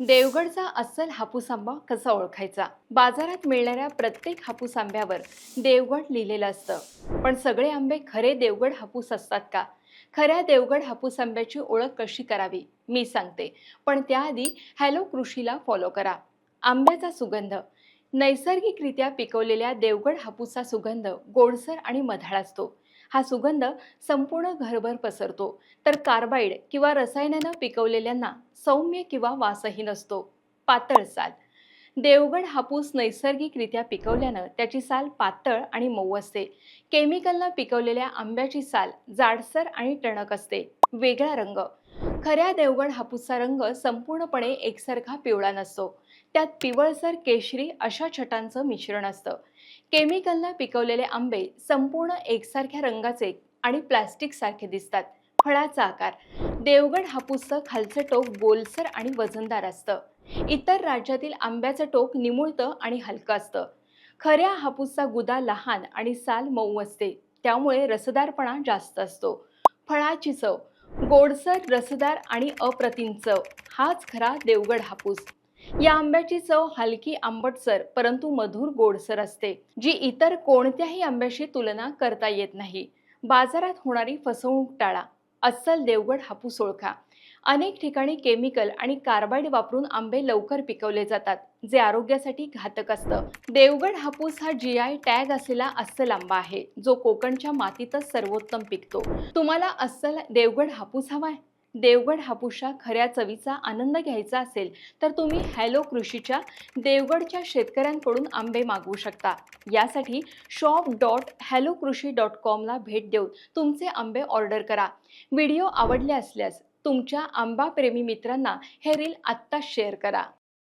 देवगडचा अस्सल हापूस आंबा कसा ओळखायचा? बाजारात मिळणाऱ्या प्रत्येक हापूस आंब्यावर देवगड लिहिलेलं असतं. पण सगळे आंबे खरे देवगड हापूस असतात का? खऱ्या देवगड हापूस आंब्याची ओळख कशी करावी? मी सांगते. पण त्याआधी हॅलो कृषीला फॉलो करा. आंब्याचा सुगंध. नैसर्गिकरित्या पिकवलेल्या देवगड हापूसचा सुगंध गोडसर आणि मधाळ असतो. हा सुगंध संपूर्ण घरभर पसरतो. तर कार्बाईड किंवा रसायनानं पिकवलेल्यांना सौम्य किंवा वासही नसतो. पातळ साल. देवगड हापूस नैसर्गिकरित्या पिकवल्यानं त्याची साल पातळ आणि मऊ असते. केमिकलनं पिकवलेल्या आंब्याची साल जाडसर आणि टणक असते. वेगळा रंग. खऱ्या देवगड हापूसचा रंग संपूर्णपणे एकसारखा पिवळा नसतो. त्यात पिवळसर केशरी अशा छटांचं मिश्रण असतं. केमिकलनं पिकवलेले आंबे संपूर्ण एकसारख्या रंगाचे आणि प्लास्टिकसारखे दिसतात. फळाचा आकार. देवगड हापूसचं खालचं टोक गोलसर आणि वजनदार असतं. इतर राज्यातील आंब्याचं टोक निमुळतं आणि हलकं असतं. खऱ्या हापूसचा गुदा लहान आणि साल मऊ असते. त्यामुळे रसदारपणा जास्त असतो. फळाची चव. गोडसर रसदार आणि अप्रतिम चव. हाच खरा देवगड हापूस. या आंब्याची चव हलकी आंबटसर परंतु मधुर गोडसर असते जी इतर कोणत्याही आंब्याशी तुलना करता येत नाही. बाजारात होणारी फसवणूक टाळा. अस्सल देवगड हापूस ओळखा. अनेक ठिकाणी केमिकल आणि कार्बाईड वापरून आंबे लवकर पिकवले जातात जे आरोग्यासाठी घातक असतं. देवगड हापूस हा जी आय टॅग असलेला अस्सल आंबा आहे जो कोकणच्या मातीतच सर्वोत्तम पिकतो. तुम्हाला अस्सल देवगड हापूस हवाय? देवगड हापूसच्या खऱ्या चवीचा आनंद घ्यायचा असेल तर तुम्ही हॅलो कृषीच्या देवगडच्या शेतकऱ्यांकडून आंबे मागवू शकता. यासाठी shop dot hello Krishi dot कॉमला भेट देऊन तुमचे आंबे ऑर्डर करा. व्हिडिओ आवडले असल्यास तुमच्या आंबाप्रेमी मित्रांना हे रील आत्ताच शेअर करा.